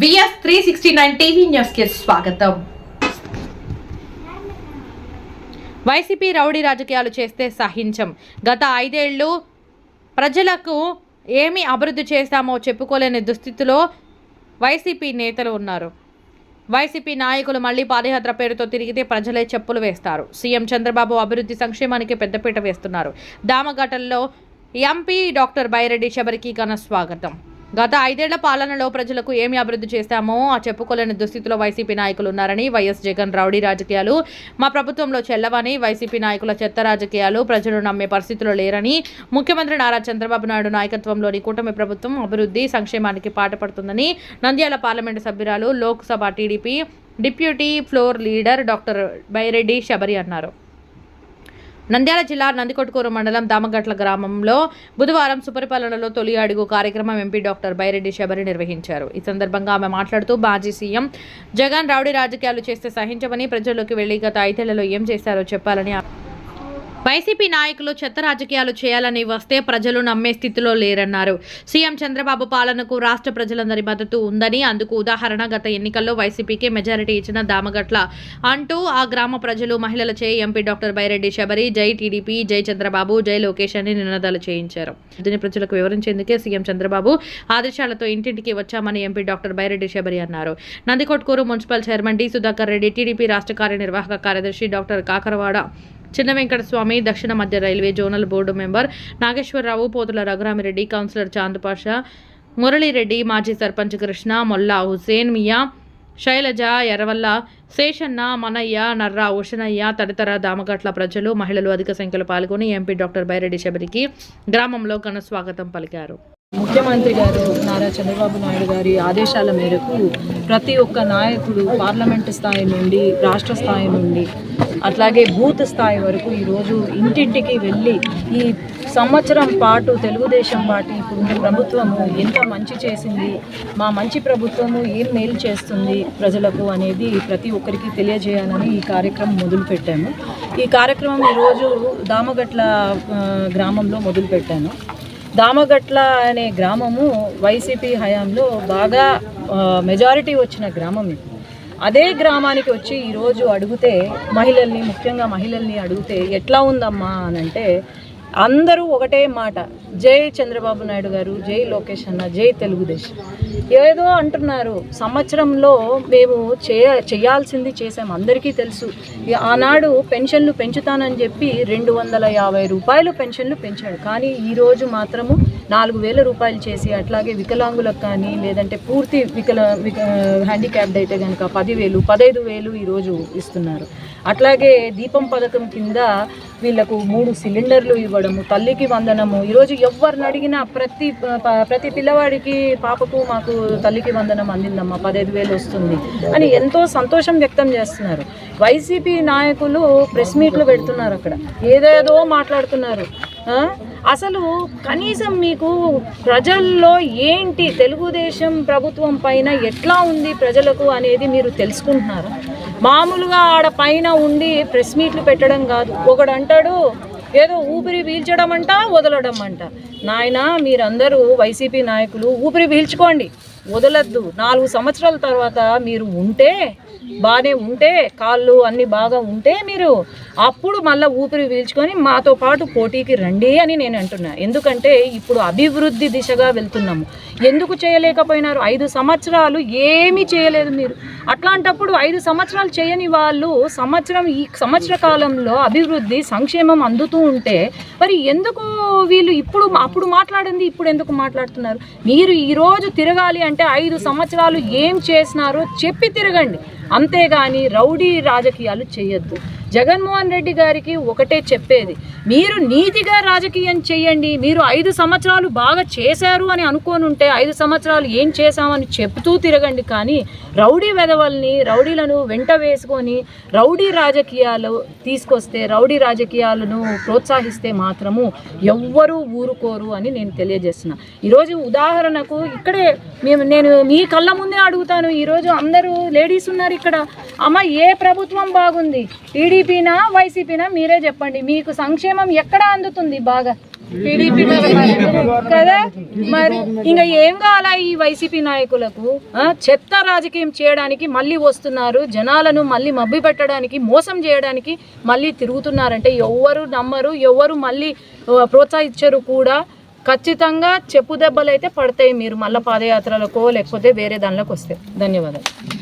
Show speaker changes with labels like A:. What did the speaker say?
A: VS three sixty nine TV న్యూస్కి స్వాగతం. YCP rowdy రాజకీయాలు చేస్తే సహించం. గత ఐదేళ్ళు ప్రజలకు ఏమి అభివృద్ధి చేశామో చెప్పుకోలేని దుస్థితిలో వైసీపీ నేతలు ఉన్నారు. వైసీపీ నాయకులు మళ్ళీ పాదయాత్ర పేరుతో తిరిగితే ప్రజలే చెప్పులు వేస్తారు. సీఎం చంద్రబాబు అభివృద్ధి సంక్షేమానికి పెద్దపీట వేస్తున్నారు. దామఘటల్లో ఎంపీ డాక్టర్ బైరెడ్డి శబరికి ఘన స్వాగతం. గత ఐదేళ్ళ పాలనలో ప్రజలకు ఏమి అభివృద్ధి చేశామో ఆ చెప్పుకోలేని దుస్థితిలో వైసీపీ నాయకులు ఉన్నారని వైఎస్ జగన్ రౌడీ రాజకీయాలు. మా ప్రభుత్వంలో చెల్లవని వైసీపీ నాయకుల చెత్త రాజకీయాలు ప్రజలు నమ్మే పరిస్థితిలో లేరని ముఖ్యమంత్రి నారా చంద్రబాబు నాయుడు నాయకత్వంలోని కూటమి ప్రభుత్వం అభివృద్ధి సంక్షేమానికి పాటుపడుతుందని నంద్యాల పార్లమెంటు సభ్యురాలు Lok Sabha TDP deputy floor leader doctor Byreddy Shabari అన్నారు. నంద్యాల జిల్లా నందికొట్కూరు మండలం దామగట్ల గ్రామంలో బుధవారం సుపరిపాలనలో తొలి అడుగు కార్యక్రమం ఎంపీ డాక్టర్ బైరెడ్డి శబరి నిర్వహించారు. ఈ సందర్భంగా ఆమె మాట్లాడుతూ మాజీ సీఎం జగన్ రౌడీ రాజకీయాలు చేస్తే సహించమని ప్రజల్లోకి వెళ్ళి గత ఐదేళ్ళలో ఏం చేశారో చెప్పాలని వైసీపీ నాయకులు చెత్త రాజకీయాలు చేయాలని వస్తే ప్రజలు నమ్మే స్థితిలో లేరన్నారు. సీఎం చంద్రబాబు పాలనకు రాష్ట్ర ప్రజలందరి మద్దతు ఉందని అందుకు ఉదాహరణ గత ఎన్నికల్లో వైసీపీకి మెజారిటీ ఇచ్చిన దామగట్ల అంటూ ఆ గ్రామ ప్రజలు మహిళలచే ఎంపీ డాక్టర్ బైరెడ్డి శబరి జై టీడీపీ జై చంద్రబాబు జై లోకేష్ అని నినాదాలు చేయించారు. దీని ప్రజలకు వివరించేందుకే సీఎం చంద్రబాబు ఆదేశాలతో ఇంటింటికి వచ్చామని ఎంపీ డాక్టర్ బైరెడ్డి శబరి అన్నారు. Nandikotkur municipal chairman D Sudhakar Reddy TDP రాష్ట్ర కార్యనిర్వాహక కార్యదర్శి డాక్టర్ కాకరవాడ చిన్న వెంకటస్వామి దక్షిణ మధ్య railway zonal board member Nageswararao Pothula Raghuramireddy councillor Chandupasha Muralireddy మాజీ సర్పంచ్ కృష్ణ మొల్లా హుసేన్ మియా శైలజ ఎర్రవల్ల శేషన్న మనయ్య నర్రా ఉషనయ్య తదితర దామగట్ల ప్రజలు మహిళలు అధిక సంఖ్యలో పాల్గొని ఎంపీ డాక్టర్ బైరెడ్డి శబరికి గ్రామంలో ఘన స్వాగతం పలికారు.
B: ముఖ్యమంత్రి గారు నారా చంద్రబాబు నాయుడు గారి ఆదేశాల మేరకు ప్రతి ఒక్క నాయకుడు పార్లమెంటు స్థాయి నుండి రాష్ట్ర స్థాయి నుండి అట్లాగే బూత్ స్థాయి వరకు ఈరోజు ఇంటింటికి వెళ్ళి ఈ సంవత్సరం పాటు తెలుగుదేశం పార్టీ ఇప్పుడున్న ప్రభుత్వము ఎంత మంచి చేసింది మా మంచి ప్రభుత్వము ఏం మేలు చేస్తుంది ప్రజలకు అనేది ప్రతి ఒక్కరికి తెలియజేయాలని ఈ కార్యక్రమం మొదలుపెట్టాము. ఈ కార్యక్రమం ఈరోజు దామగట్ల గ్రామంలో మొదలుపెట్టాను. దామగట్ల అనే గ్రామము వైసీపీ హయాంలో బాగా మెజారిటీ వచ్చిన గ్రామం ఇది. అదే గ్రామానికి వచ్చి ఈరోజు అడిగితే మహిళల్ని ముఖ్యంగా మహిళల్ని అడిగితే ఎట్లా ఉందమ్మా అని అంటే అందరూ ఒకటే మాట. జై చంద్రబాబు నాయుడు గారు జై లోకేష్ అన్న జై తెలుగుదేశం. ఏదో అంటున్నారు. సంవత్సరంలో మేము చేయ చేయాల్సింది చేసాం అందరికీ తెలుసు. ఆనాడు పెన్షన్లు పెంచుతానని చెప్పి రెండు వందల యాభై రూపాయలు పెన్షన్లు పెంచాడు. కానీ ఈరోజు మాత్రము నాలుగు వేల రూపాయలు చేసి అట్లాగే వికలాంగులకు కానీ లేదంటే పూర్తి వికల విక హ్యాండిక్యాప్డ్ అయితే కనుక పదివేలు పదహైదు వేలు ఈరోజు ఇస్తున్నారు. అట్లాగే దీపం పథకం కింద వీళ్ళకు మూడు సిలిండర్లు ఇవ్వడము తల్లికి వందనము. ఈరోజు ఎవరిని అడిగినా ప్రతి ప- ప్రతి పిల్లవాడికి పాపకు మాకు తల్లికి వందనం అందిందమ్మా పదహైదు వేలు వస్తుంది అని ఎంతో సంతోషం వ్యక్తం చేస్తున్నారు. వైసీపీ నాయకులు ప్రెస్ మీట్లు పెడుతున్నారు అక్కడ. ఏదేదో మాట్లాడుతున్నారు. అసలు కనీసం మీకు ప్రజల్లో ఏంటి తెలుగుదేశం ప్రభుత్వం పైన ఎట్లా ఉంది ప్రజలకు అనేది మీరు తెలుసుకుంటున్నారు? మామూలుగా ఆడ పైన ఉండి ప్రెస్ మీట్లు పెట్టడం కాదు. ఒకడు అంటాడు ఏదో ఊపిరి పీల్చడం అంట వదలడం అంట నాయన మీరందరూ వైసీపీ నాయకులు ఊపిరి పీల్చుకోండి. వదలద్దు. నాలుగు సంవత్సరాల తర్వాత మీరు ఉంటే బాగానే ఉంటే కాళ్ళు అన్నీ బాగా ఉంటే మీరు అప్పుడు మళ్ళీ ఊపిరి పీల్చుకొని మాతో పాటు పోటీకి రండి అని నేను అంటున్నా. ఎందుకంటే ఇప్పుడు అభివృద్ధి దిశగా వెళ్తున్నాము. ఎందుకు చేయలేకపోయినారు? ఐదు సంవత్సరాలు ఏమీ చేయలేదు మీరు. అట్లాంటప్పుడు ఐదు సంవత్సరాలు చేయని వాళ్ళు సంవత్సరం ఈ సంవత్సర కాలంలో అభివృద్ధి సంక్షేమం అందుతూ ఉంటే మరి ఎందుకు వీళ్ళు ఇప్పుడు అప్పుడు మాట్లాడింది ఇప్పుడు ఎందుకు మాట్లాడుతున్నారు? మీరు ఈరోజు తిరగాలి అంటే ఐదు సంవత్సరాలు ఏం చేసినారో చెప్పి తిరగండి. అంతేగాని రౌడీ రాజకీయాలు చేయొద్దు. జగన్మోహన్ రెడ్డి గారికి ఒకటే చెప్పేది మీరు నీతిగా రాజకీయం చేయండి మీరు ఐదు సంవత్సరాలు బాగా చేశారు అని అనుకోని ఉంటే ఐదు సంవత్సరాలు ఏం చేశామని చెప్తూ తిరగండి. కానీ రౌడీ వెధవల్ని రౌడీలను వెంట వేసుకొని రౌడీ రాజకీయాలు తీసుకొస్తే రౌడీ రాజకీయాలను ప్రోత్సహిస్తే మాత్రము ఎవ్వరూ ఊరుకోరు అని నేను తెలియజేస్తున్నా. ఈరోజు ఉదాహరణకు ఇక్కడే మేము నేను మీ కళ్ళ ముందే అడుగుతాను ఈరోజు అందరూ లేడీస్ ఉన్నారు ఇక్కడ. అమ్మ ఏ ప్రభుత్వం బాగుంది? టీడీపీనా వైసీపీనా? మీరే చెప్పండి. మీకు సంక్షేమం ఎక్కడ అందుతుంది బాగా? కదా? మరి ఇంకా ఏం కావాలా ఈ వైసీపీ నాయకులకు? చెత్త రాజకీయం చేయడానికి మళ్ళీ వస్తున్నారు. జనాలను మళ్ళీ మబ్బి పెట్టడానికి మోసం చేయడానికి మళ్ళీ తిరుగుతున్నారంటే ఎవ్వరు నమ్మరు ఎవ్వరు మళ్ళీ ప్రోత్సహించరు కూడా. ఖచ్చితంగా చెప్పు దెబ్బలు అయితే పడతాయి మీరు మళ్ళీ పాదయాత్రలకో లేకపోతే వేరే దానిలోకి వస్తే. ధన్యవాదాలు.